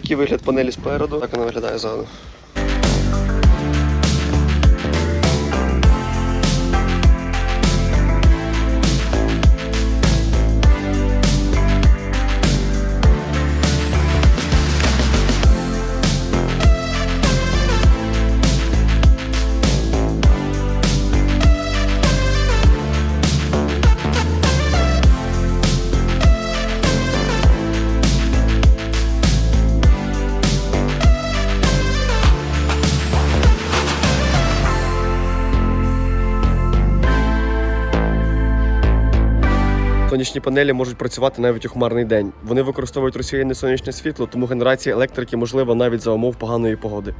такий вигляд панелі спереду. Так вона виглядає ззаду. Сонячні панелі можуть працювати навіть у хмарний день. Вони використовують розсіяне сонячне світло, тому генерація електрики можлива навіть за умов поганої погоди.